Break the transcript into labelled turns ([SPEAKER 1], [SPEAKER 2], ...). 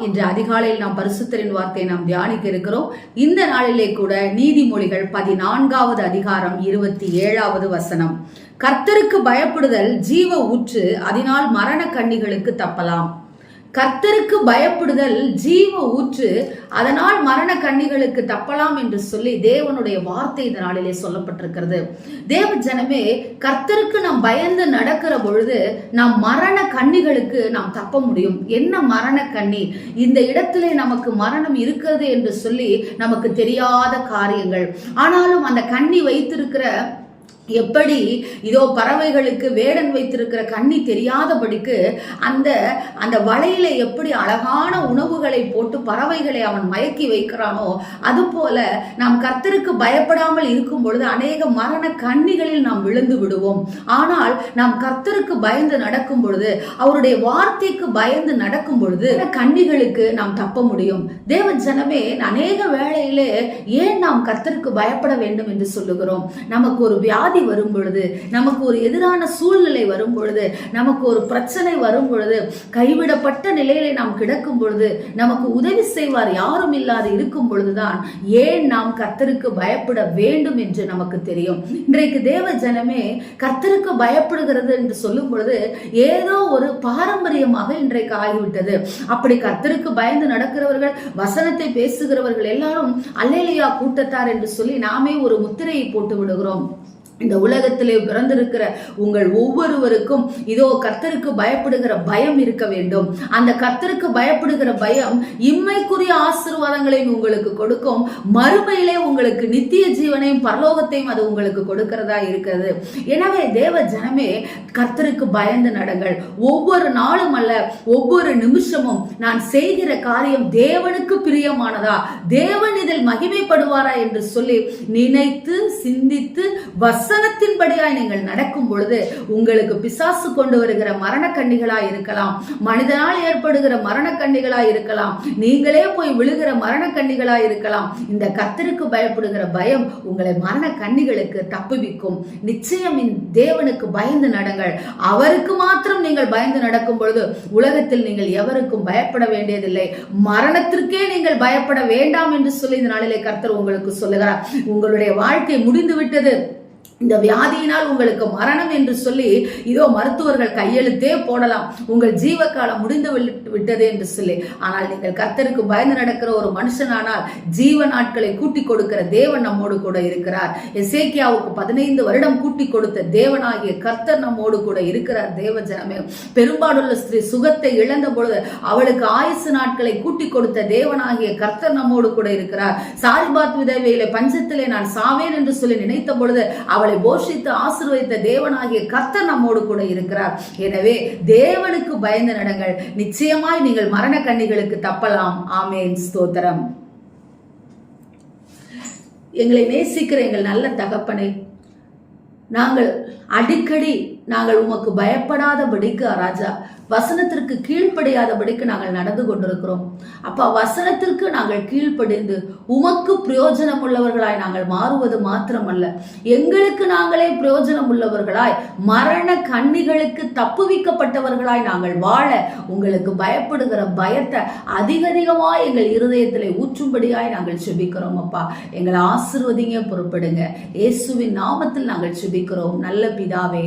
[SPEAKER 1] இன்று அதிகாலையில் நாம் பரிசுத்தரின் வார்த்தையை நாம் தியானிக்க இருக்கிறோம். இந்த நாளிலே கூட நீதிமொழிகள் பதினான்காவது அதிகாரம் இருபத்தி ஏழாவது வசனம். கர்த்தருக்கு பயப்படுதல் ஜீவ ஊற்று அதனால் மரண கண்ணிகளுக்கு தப்பலாம். கர்த்தருக்கு பயப்படுதல் ஜீவ ஊற்று அதனால் மரண கண்ணிகளுக்கு தப்பலாம் என்று சொல்லி தேவனுடைய வார்த்தை இந்த நாளிலே சொல்லப்பட்டிருக்கிறது. தேவ ஜனமே கர்த்தருக்கு நாம் பயந்து நடக்கிற பொழுது நாம் மரண கண்ணிகளுக்கு நாம் தப்ப முடியும். என்ன மரண கண்ணி? இந்த இடத்திலே நமக்கு மரணம் இருக்கிறது என்று சொல்லி நமக்கு தெரியாத காரியங்கள். ஆனாலும் அந்த கண்ணி வைத்திருக்கிற எப்படி இதோ பறவைகளுக்கு வேடன் வைத்திருக்கிற கண்ணி தெரியாதபடிக்கு அந்த அந்த வலையில எப்படி அழகான உணவுகளை போட்டு பறவைகளை அவன் மயக்கி வைக்கிறானோ அதுபோல நாம் கர்த்தருக்கு பயப்படாமல் இருக்கும் பொழுது அநேக மரண கண்ணிகளில் நாம் விழுந்து விடுவோம். ஆனால் நாம் கர்த்தருக்கு பயந்து நடக்கும் பொழுது அவருடைய வார்த்தைக்கு பயந்து நடக்கும் பொழுது கண்ணிகளுக்கு நாம் தப்ப முடியும். தேவ ஜனமே அநேக வேளையிலே ஏன் நாம் கர்த்தருக்கு பயப்பட வேண்டும் என்று சொல்லுகிறோம்? நமக்கு ஒரு வியாதி வியாதி வரும் பொழுது நமக்கு ஒரு எதிரான சூழ்நிலை வரும் பொழுது நமக்கு ஒரு பிரச்சனை வரும் பொழுது கைவிடப்பட்ட நிலையிலே நாம் கிடக்கும் பொழுது நமக்கு உதவி செய்வார் யாரும் இல்லாது இருக்கும் பொழுதுதான் ஏன் நாம் கர்த்தருக்கு பயப்பட வேண்டும் என்று நமக்கு தெரியும். இன்றைக்கு தேவ ஜனமே கர்த்தருக்கு பயப்படுகிறது என்று சொல்லும் பொழுது ஏதோ ஒரு பாரம்பரியமாக இன்றைக்கு ஆகிவிட்டது. அப்படி கர்த்தருக்கு பயந்து நடக்கிறவர்கள் வசனத்தை பேசுகிறவர்கள் எல்லாரும் அல்லேலியா கூட்டத்தார் என்று சொல்லி நாமே ஒரு முத்திரையை போட்டு விடுகிறோம். இந்த உலகத்திலே பிறந்திருக்கிற உங்கள் ஒவ்வொருவருக்கும் இதோ கர்த்தருக்கு பயப்படுகிற பயம் இருக்க வேண்டும். அந்த கர்த்தருக்கு பயப்படுகிற பயம் இம்மைக்குரிய ஆசீர்வாதங்களையும் உங்களுக்கு கொடுக்கும். மறுமையிலே உங்களுக்கு நித்திய ஜீவனையும் பரலோகத்தையும் அது உங்களுக்கு கொடுக்கிறதா இருக்கிறது. எனவே தேவ ஜனமே கர்த்தருக்கு பயந்து நடங்கள். ஒவ்வொரு நாளும் அல்ல ஒவ்வொரு நிமிஷமும் நான் செய்கிற காரியம் தேவனுக்கு பிரியமானதா? தேவன் இதில் மகிமைப்படுவாரா என்று சொல்லி நினைத்து சிந்தித்து வச வசனத்தின்படியாய் நீங்கள் நடக்கும் பொழுது உங்களுக்கு பிசாசு கொண்டு வருகிற மரண கண்ணிகளாய் இருக்கலாம். மனிதனால் ஏற்படுகிற மரண கண்ணிகளாய் இருக்கலாம். நீங்களே போய் விழுகிற மரண கண்ணிகளாய் இருக்கலாம். இந்த கத்தருக்கு பயப்படுகிற பயம் உங்களை மரண கண்ணிகளுக்கு தப்புவிக்கும். நிச்சயம் தேவனுக்கு பயந்து நடங்கள். அவருக்கு மாத்திரம் நீங்கள் பயந்து நடக்கும் பொழுது உலகத்தில் நீங்கள் எவருக்கும் பயப்பட வேண்டியதில்லை. மரணத்திற்கே நீங்கள் பயப்பட வேண்டாம் என்று சொல்லி இந்த நாளிலே கர்த்தர் உங்களுக்கு சொல்லுகிறார். உங்களுடைய வாழ்க்கை முடிந்து விட்டது இந்த வியாதியினால் உங்களுக்கு மரணம் என்று சொல்லி இதோ மருத்துவர்கள் கையெழுத்தே போடலாம். உங்கள் ஜீவ காலம் முடிந்து விட்டது என்று சொல்லி. ஆனால் நீங்கள் கர்த்தருக்கு பயந்து நடக்கிற ஒரு மனுஷனானால் ஜீவ நாட்களை கூட்டி கொடுக்கிற தேவன் நம்மோடு கூட இருக்கிறார். எசேக்கியாவுக்கு பதினைந்து வருடம் கூட்டி கொடுத்த தேவனாகிய கர்த்தர் நம்மோடு கூட இருக்கிறார். தேவ ஜனமே பெரும்பாடுள்ள ஸ்திரீ சுகத்தை இழந்த பொழுது அவளுக்கு ஆயுசு நாட்களை கூட்டி கொடுத்த தேவனாகிய கர்த்தர் நம்மோடு கூட இருக்கிறார். சாரிபாத் விதவையில பஞ்சத்திலே நான் சாவேன் என்று சொல்லி நினைத்த பொழுது அவள் அவளை போஷித்து ஆசிர்வதித்த தேவனாகிய கர்த்தர் நம்மோடு கூட இருக்கிறார். எனவே தேவனுக்கு பயந்து நடங்கள் நிச்சயமாய் நீங்கள் மரண கண்ணிகளுக்கு தப்பலாம். ஆமேன். ஸ்தோத்திரம். எங்களை நேசிக்கிற எங்கள் நல்ல தகப்பனை நாங்கள் அடிக்கடி நாங்கள் உமக்கு பயப்படாதபடிக்கு ராஜா வசனத்திற்கு கீழ்ப்படியாதபடிக்கு நாங்கள் நடந்து கொண்டிருக்கிறோம். அப்பா வசனத்திற்கு நாங்கள் கீழ்ப்படிந்து உமக்கு பிரயோஜனம் உள்ளவர்களாய் நாங்கள் மாறுவது மாத்திரமல்ல. எங்களுக்கு நாங்களே பிரயோஜனம் உள்ளவர்களாய் மரண கண்ணிகளுக்கு தப்புவிக்கப்பட்டவர்களாய் நாங்கள் வாழ உங்களுக்கு பயப்படுகிற பயத்தை அதிக அதிகமாக எங்கள் இருதயத்தில் ஊற்றும்படியாய் நாங்கள் செபிக்கிறோம் அப்பா. எங்களை ஆசிர்வதிங்க பொறுப்படுங்க. இயேசுவின் நாமத்தில் நாங்கள் செபிக்கிறோம். நல்ல பிதாவே